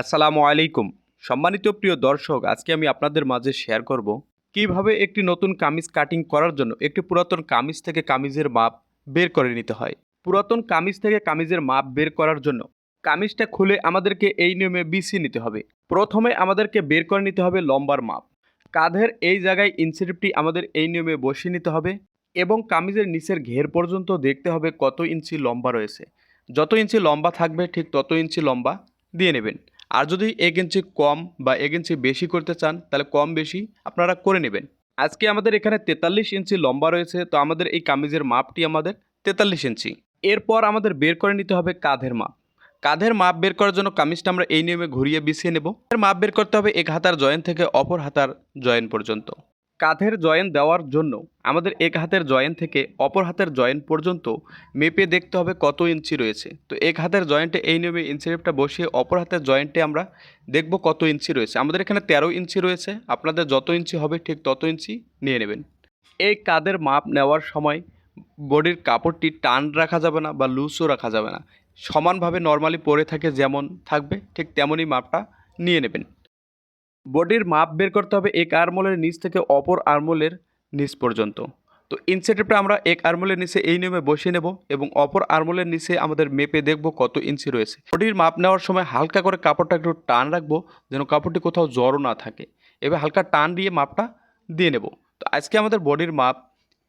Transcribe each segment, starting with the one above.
আসসালামু আলাইকুম। সম্মানিত প্রিয় দর্শক, আজকে আমি আপনাদের মাঝে শেয়ার করব কীভাবে একটি নতুন কামিজ কাটিং করার জন্য একটি পুরাতন কামিজ থেকে কামিজের মাপ বের করে নিতে হয়। পুরাতন কামিজ থেকে কামিজের মাপ বের করার জন্য কামিজটা খুলে আমাদেরকে এই নিয়মে বিছিয়ে নিতে হবে। প্রথমে আমাদেরকে বের করে নিতে হবে লম্বার মাপ। কাঁধের এই জায়গায় ইনসেটিভটি আমাদের এই নিয়মে বসিয়ে নিতে হবে এবং কামিজের নিচের ঘের পর্যন্ত দেখতে হবে কত ইঞ্চি লম্বা রয়েছে। যত ইঞ্চি লম্বা থাকবে ঠিক তত ইঞ্চি লম্বা দিয়ে নেবেন। আর যদি এক ইঞ্চি কম বা এক ইঞ্চি বেশি করতে চান, তাহলে কম বেশি আপনারা করে নেবেন। আজকে আমাদের এখানে তেতাল্লিশ ইঞ্চি লম্বা রয়েছে, তো আমাদের এই কামিজের মাপটি আমাদের তেতাল্লিশ ইঞ্চি। এরপর আমাদের বের করে নিতে হবে কাঁধের মাপ। কাঁধের মাপ বের করার জন্য কামিজটা আমরা এই নিয়মে ঘুরিয়ে বিছিয়ে নেব। এর মাপ বের করতে হবে এক হাতার জয়েন থেকে অপর হাতার জয়েন পর্যন্ত। কাঁধের জয়েন দেওয়ার জন্য আমাদের এক হাতের জয়েন থেকে অপর হাতের জয়েন পর্যন্ত মেপে দেখতে হবে কত ইঞ্চি রয়েছে। তো এক হাতের জয়েন্টে এই নিয়মে ইঞ্চিরেপটা বসিয়ে অপর হাতের জয়েন্টে আমরা দেখব কত ইঞ্চি রয়েছে। আমাদের এখানে তেরো ইঞ্চি রয়েছে। আপনাদের যত ইঞ্চি হবে ঠিক তত ইঞ্চি নিয়ে নেবেন। এই কাঁধের মাপ নেওয়ার সময় বডির কাপড়টি টান রাখা যাবে না বা লুজও রাখা যাবে না। সমানভাবে নর্মালি পরে থাকে যেমন থাকবে, ঠিক তেমনই মাপটা নিয়ে নেবেন। বডির মাপ বের করতে হবে এক আরমোলের নিচ থেকে অপর আরমোলের নিচ পর্যন্ত। তো ইনসেটিভটা আমরা এক আরমোলের নিচে এই নিয়মে বসিয়ে নেব এবং অপর আরমোলের নিচে আমাদের মেপে দেখব কত ইঞ্চি রয়েছে। বডির মাপ নেওয়ার সময় হালকা করে কাপড়টা একটু টান রাখব যেন কাপড়টি কোথাও জড়ো না থাকে। এবার হালকা টান দিয়ে মাপটা দিয়ে নেব। তো আজকে আমাদের বডির মাপ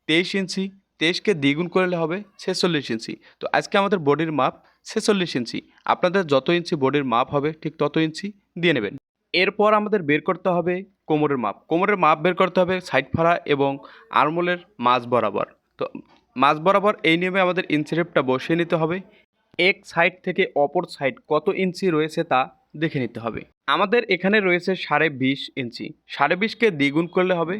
তেইশ ইঞ্চি তেইশকে দ্বিগুণ করলে হবে ছেচল্লিশ ইঞ্চি তো আজকে আমাদের বডির মাপ ছেচল্লিশ ইঞ্চি আপনাদের যত ইঞ্চি বডির মাপ হবে ঠিক তত ইঞ্চি দিয়ে নেবেন। এরপর আমাদের বের করতে হবে কোমরের মাপ। কোমরের মাপ বের করতে হবে সাইড ফাড়া এবং আরমোলের মাঝ বরাবর। তো মাঝ বরাবর এই নিয়মে আমাদের ইঞ্চিরেপটা বসিয়ে নিতে হবে। এক সাইড থেকে অপর সাইড কত ইঞ্চি রয়েছে তা দেখে নিতে হবে। আমাদের এখানে রয়েছে সাড়ে বিশ ইঞ্চি সাড়ে বিশকে দ্বিগুণ করলে হবে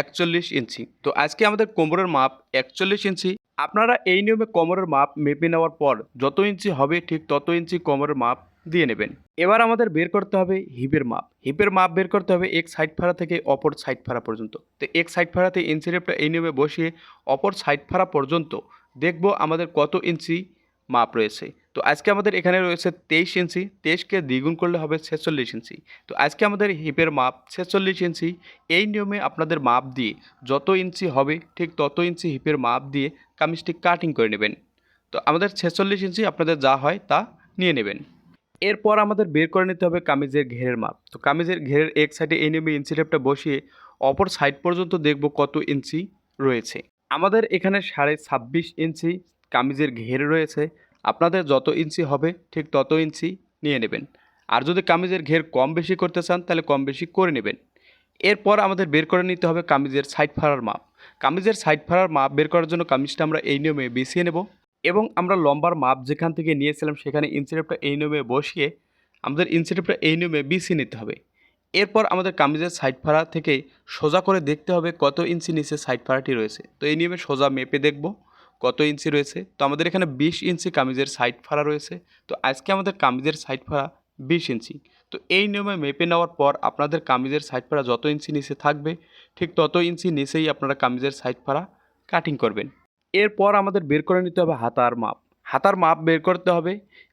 একচল্লিশ ইঞ্চি তো আজকে আমাদের কোমরের মাপ একচল্লিশ ইঞ্চি আপনারা এই নিয়মে কোমরের মাপ মেপে নেওয়ার পর যত ইঞ্চি হবে ঠিক তত ইঞ্চি কোমরের মাপ দিয়ে নেবেন। এবার আমাদের বের করতে হবে হিপের মাপ। হিপের মাপ বের করতে হবে এক সাইড ফাড়া থেকে অপর সাইড ফাড়া পর্যন্ত। তো এক সাইড ফাড়াতে ইঞ্চিরেপটা এই নিয়মে বসিয়ে অপর সাইড ফাড়া পর্যন্ত দেখব আমাদের কত ইঞ্চি মাপ রয়েছে। তো আজকে আমাদের এখানে রয়েছে তেইশ ইঞ্চি, তেইশকে দ্বিগুণ করলে হবে ছেচল্লিশ ইঞ্চি। তো আজকে আমাদের হিপের মাপ ছেচল্লিশ ইঞ্চি। এই নিয়মে আপনাদের মাপ দিয়ে যত ইঞ্চি হবে ঠিক তত ইঞ্চি হিপের মাপ দিয়ে কামিজটি কাটিং করে নেবেন। তো আমাদের ছেচল্লিশ ইঞ্চি আপনাদের যা হয় তা নিয়ে নেবেন। এরপর আমাদের বের করে নিতে হবে কামিজের ঘেরের মাপ। তো কামিজের ঘেরের এক সাইডে এই নিয়মে ইঞ্চি টেপটা বসিয়ে অপর সাইড পর্যন্ত দেখব কত ইঞ্চি রয়েছে। আমাদের এখানে সাড়ে ছাব্বিশ ইঞ্চি কামিজের ঘের রয়েছে। আপনাদের যত ইঞ্চি হবে ঠিক তত ইঞ্চি নিয়ে নেবেন। আর যদি কামিজের ঘের কম বেশি করতে চান তাহলে কম বেশি করে নেবেন। এরপর আমাদের বের করে নিতে হবে কামিজের সাইড ফাড়ার মাপ। কামিজের সাইড ফাড়ার মাপ বের করার জন্য কামিজটা আমরা এই নিয়মে বিছিয়ে নেব। এবং আমরা লম্বার মাপ যেখান থেকে নিয়েছিলাম সেখানে ইনসেটিভটা এই নিয়মে বসিয়ে আমাদের ইনসেটিভটা এই নিয়মে বিছিয়ে নিতে হবে। এরপর আমাদের কামিজের সাইড ফাড়া থেকে সোজা করে দেখতে হবে কত ইঞ্চি নিচে সাইড ফাড়াটি রয়েছে। তো এই নিয়মে সোজা মেপে দেখব কত ইঞ্চি রয়েছে। তো আমাদের এখানে বিশ ইঞ্চি কামিজের সাইড ফাড়া রয়েছে। তো আজকে আমাদের কামিজের সাইড ফাড়া বিশ ইঞ্চি তো এই নিয়মে মেপে নেওয়ার পর আপনাদের কামিজের সাইড ফাড়া যত ইঞ্চি নিচে থাকবে, ঠিক তত ইঞ্চি নিচেই আপনারা কামিজের সাইড ফাড়া কাটিং করবেন। এরপর আমাদের বের করে নিতে হবে হাতার মাপ। হাতার মাপ বের করতে হবে।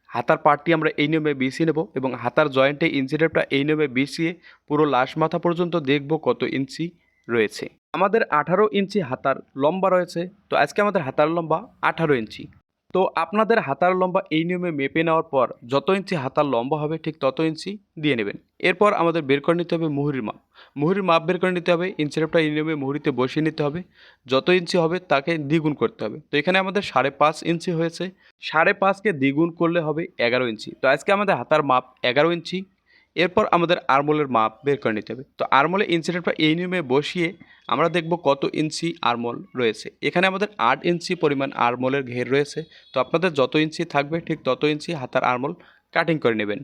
হাতার পার্টটি আমরা এই নিয়মে বিছিয়ে নেব এবং হাতার জয়েন্টে ইঞ্চিটেপটা এই নিয়মে বিছিয়ে পুরো লাশ মাথা পর্যন্ত দেখব কত ইঞ্চি রয়েছে। আমাদের আঠারো ইঞ্চি হাতার লম্বা রয়েছে। তো আজকে আমাদের হাতার লম্বা আঠারো ইঞ্চি। তো আপনাদের হাতার লম্বা এই নিয়মে মেপে নেওয়ার পর যত ইঞ্চি হাতার লম্বা হবে ঠিক তত ইঞ্চি দিয়ে নেবেন। এরপর আমাদের বের করে নিতে হবে মুহুরির মাপ। মুহুরির মাপ বের করে নিতে হবে ইঞ্চিরেপটা এই নিয়মে মুহুরিতে বসিয়ে নিতে হবে। যত ইঞ্চি হবে তাকে দ্বিগুণ করতে হবে। তো এখানে আমাদের সাড়ে পাঁচ ইঞ্চি হয়েছে। সাড়ে পাঁচকে দ্বিগুণ করলে হবে এগারো ইঞ্চি। তো আজকে আমাদের হাতার মাপ এগারো ইঞ্চি। এরপর আমাদের আরমোলের মাপ বের করে নিতে হবে। তো আরমোলে ইঞ্চিটেপটা এই নিয়মে বসিয়ে আমরা দেখব কত ইঞ্চি আরমোল রয়েছে। এখানে আমাদের আট ইঞ্চি পরিমাণ আরমোলের ঘের রয়েছে। তো আপনাদের যত ইঞ্চি থাকবে, ঠিক তত ইঞ্চি হাতার আরমোল কাটিং করে নেবেন।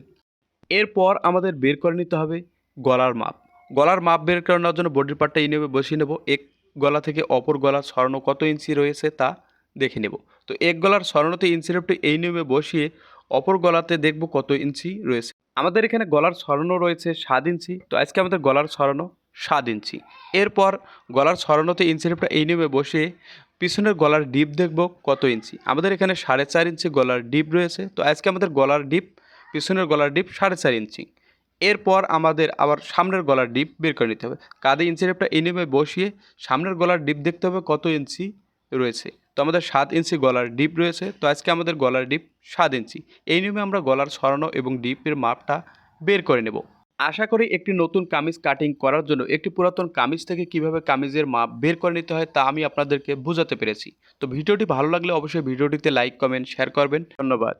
এরপর আমাদের বের করে নিতে হবে গলার মাপ। গলার মাপ বের করে নেওয়ার জন্য বডির পার্টটা এই নিয়মে বসিয়ে নেব। এক গলা থেকে অপর গলা সরানো কত ইঞ্চি রয়েছে তা দেখে নেব। তো এক গলার সরানোতে ইঞ্চিরেপটি এই নিয়মে বসিয়ে অপর গলাতে দেখব কত ইঞ্চি রয়েছে। আমাদের এখানে গলার সরানো রয়েছে সাত ইঞ্চি। তো আজকে আমাদের গলার সরানো সাত ইঞ্চি। এরপর গলার সরানোতে ইঞ্চিরেপটা এই নিয়মে বসিয়ে পিছনের গলার ডিপ দেখব কত ইঞ্চি। আমাদের এখানে সাড়ে চার ইঞ্চি গলার ডিপ রয়েছে। তো আজকে আমাদের গলার ডিপ, পিছনের গলার ডিপ সাড়ে চার ইঞ্চি। এরপর আমাদের আবার সামনের গলার ডিপ বের করে নিতে হবে। কাঁধে ইঞ্চি এই নিয়মে বসিয়ে সামনের গলার ডিপ দেখতে হবে কত ইঞ্চি রয়েছে। তো আমাদের সাত ইঞ্চি গলার ডিপ রয়েছে। তো আজকে আমাদের গলার ডিপ সাত ইঞ্চি। এই নিয়মে আমরা গলার সরানো এবং ডিপের মাপটা বের করে নেব। আশা করি একটি নতুন কামিজ কাটিং করার জন্য একটি পুরাতন কামিজ থেকে কীভাবে কামিজের মাপ বের করে নিতে হয় তা আমি আপনাদেরকে বোঝাতে পেরেছি। তো ভিডিওটি ভালো লাগলে অবশ্যই ভিডিওটিতে লাইক, কমেন্ট, শেয়ার করবেন। ধন্যবাদ।